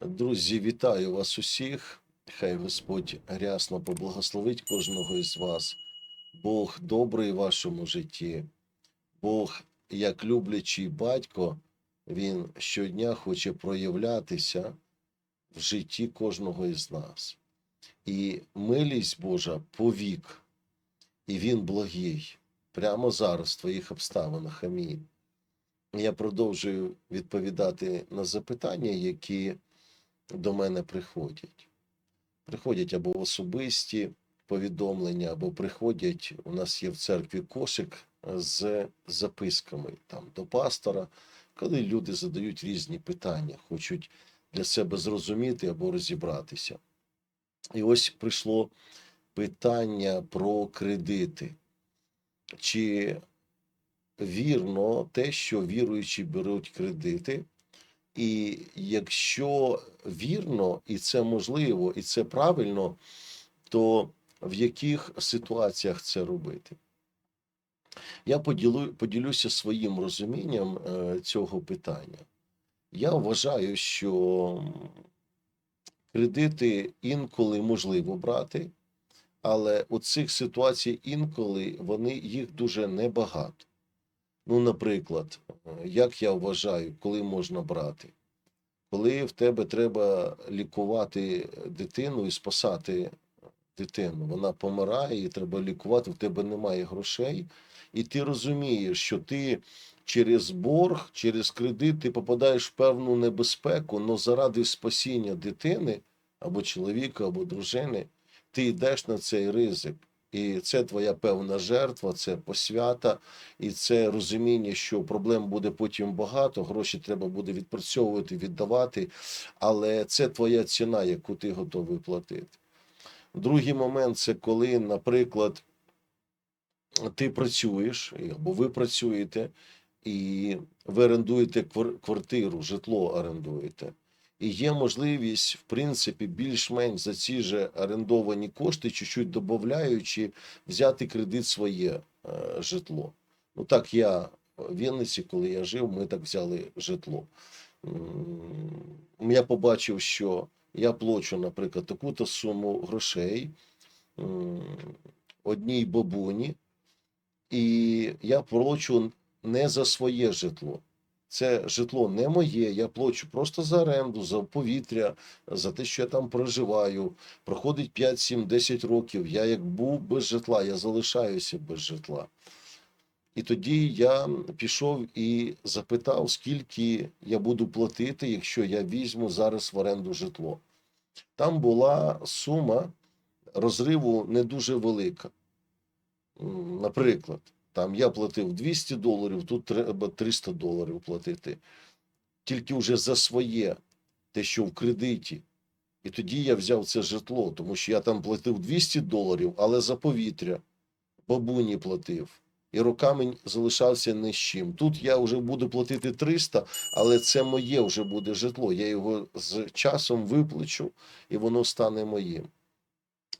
Друзі, вітаю вас усіх. Хай Господь рясно поблагословить кожного із вас. Бог добрий в вашому житті. Бог, як люблячий батько, Він щодня хоче проявлятися в житті кожного із нас. І милість Божа повік, і Він благий прямо зараз в твоїх обставинах. Амінь. Я продовжую відповідати на запитання, які до мене приходять. Приходять або особисті повідомлення, або приходять, у нас є в церкві кошик з записками там, до пастора, коли люди задають різні питання, хочуть для себе зрозуміти або розібратися. І ось прийшло питання про кредити. Чи вірно те, що віруючі беруть кредити? І якщо вірно, і це можливо, і це правильно, то в яких ситуаціях це робити? Я поділю, поділюся своїм розумінням е, цього питання. Я вважаю, що кредити інколи можливо брати, але у цих ситуацій інколи вони їх дуже небагато. Ну, наприклад, як я вважаю, коли можна брати? Коли в тебе треба лікувати дитину і спасати дитину, вона помирає, і треба лікувати, в тебе немає грошей, і ти розумієш, що ти через борг, через кредит ти попадаєш в певну небезпеку, але заради спасіння дитини або чоловіка, або дружини, ти йдеш на цей ризик. І це твоя певна жертва, це посвята, і це розуміння, що проблем буде потім багато, гроші треба буде відпрацьовувати, віддавати, але це твоя ціна, яку ти готовий платити. Другий момент це коли, наприклад, ти працюєш, або ви працюєте, і ви орендуєте квар- квартиру, житло орендуєте. І є можливість, в принципі, більш-менш за ці же орендовані кошти, чуть-чуть додаючи, взяти кредит своє е, житло. Ну так я в Вінниці, коли я жив, ми так взяли житло. Я побачив, що я плачу, наприклад, таку-то суму грошей одній бабуні, і я плачу не за своє житло. Це житло не моє, я плачу просто за оренду, за повітря, за те, що я там проживаю. Проходить 5, 7, 10 років. Я як був без житла, я залишаюся без житла. І тоді я пішов і запитав, скільки я буду платити, якщо я візьму зараз в оренду житло. Там була сума розриву не дуже велика. Наприклад, там я платив 200 доларів, тут треба 300 доларів платити. Тільки вже за своє, те, що в кредиті. І тоді я взяв це житло, тому що я там платив 200 доларів, але за повітря бабуні платив. І роками залишався не з чим. Тут я вже буду платити 300, але це моє вже буде житло. Я його з часом виплачу, і воно стане моїм.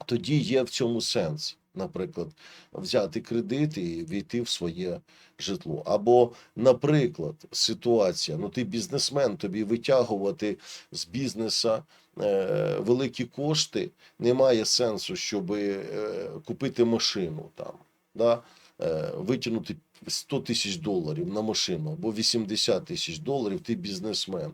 Тоді є в цьому сенс, наприклад, взяти кредит і війти в своє житло. Або, наприклад, ситуація: ну ти бізнесмен, тобі витягувати з бізнеса е, великі кошти немає сенсу, щоб е, купити машину там. Да? Е, витягнути 100 тисяч доларів на машину або 80 тисяч доларів, ти бізнесмен.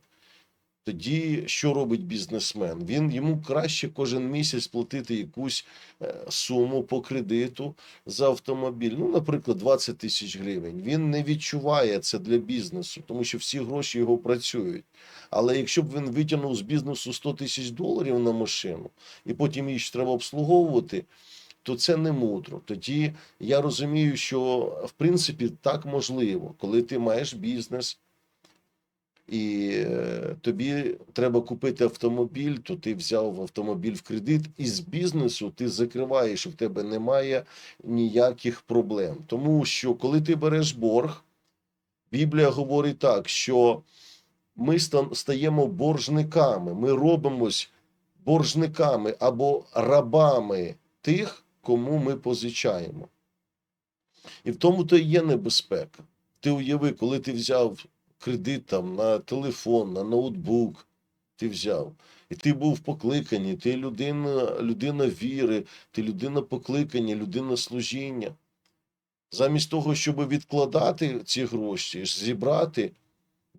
Тоді що робить бізнесмен? Він йому краще кожен місяць платити якусь е, суму по кредиту за автомобіль. Ну, наприклад, 20 тисяч гривень. Він не відчуває це для бізнесу, тому що всі гроші його працюють. Але якщо б він витягнув з бізнесу 100 тисяч доларів на машину, і потім її ж треба обслуговувати, то це не мудро. Тоді я розумію, що в принципі так можливо, коли ти маєш бізнес. І е, тобі треба купити автомобіль, то ти взяв автомобіль в кредит, і з бізнесу ти закриваєш, і в тебе немає ніяких проблем. Тому що коли ти береш борг, Біблія говорить так, що ми стаємо боржниками, ми робимось боржниками або рабами тих, кому ми позичаємо. І в тому то є небезпека. Ти уяви, коли ти взяв кредит там на телефон, на ноутбук, ти взяв. І ти був покликаний, ти людина, людина віри, ти людина покликання, людина служіння. Замість того, щоб відкладати ці гроші, зібрати,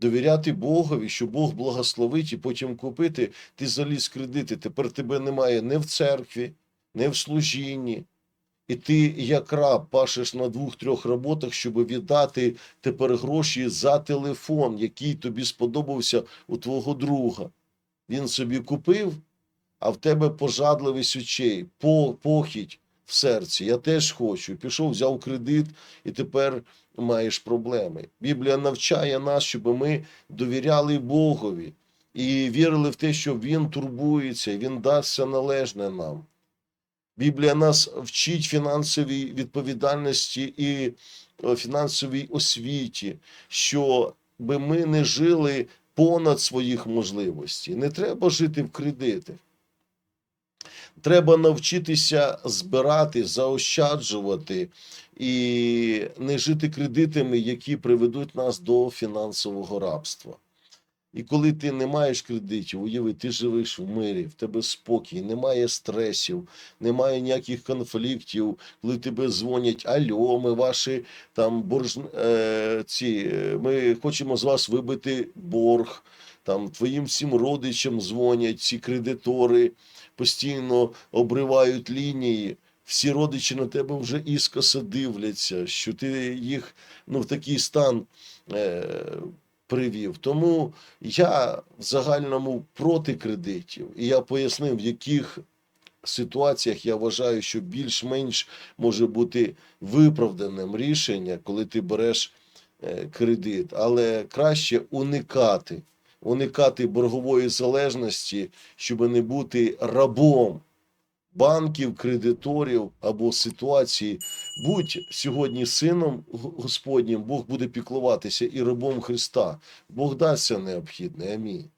довіряти Богові, що Бог благословить і потім купити, ти заліз кредити. Тепер тебе немає не в церкві, не в служінні. І ти як раб пашеш на двох-трьох роботах, щоб віддати тепер гроші за телефон, який тобі сподобався у твого друга. Він собі купив, а в тебе пожадливість очей, по- похідь в серці. Я теж хочу. Пішов, взяв кредит, і тепер маєш проблеми. Біблія навчає нас, щоб ми довіряли Богові і вірили в те, що Він турбується, Він дасть належне нам. Біблія нас вчить фінансовій відповідальності і е, фінансовій освіті, що би ми не жили понад своїх можливостей. Не треба жити в кредити. Треба навчитися збирати, заощаджувати і не жити кредитами, які приведуть нас до фінансового рабства. І коли ти не маєш кредитів, уяви, ти живеш в мирі, в тебе спокій, немає стресів, немає ніяких конфліктів, коли тебе дзвонять, альо, ми ваші там борж... е, ці, е, ми хочемо з вас вибити борг, там твоїм всім родичам дзвонять, ці кредитори постійно обривають лінії. Всі родичі на тебе вже іскоса дивляться, що ти їх ну, в такий стан е, привів. Тому я в загальному проти кредитів, і я пояснив, в яких ситуаціях я вважаю, що більш-менш може бути виправданим рішення, коли ти береш е, кредит, але краще уникати, уникати боргової залежності, щоб не бути рабом банків, кредиторів або ситуації. Будь сьогодні сином Господнім, Бог буде піклуватися і рабом Христа. Бог дасться необхідне. Амінь.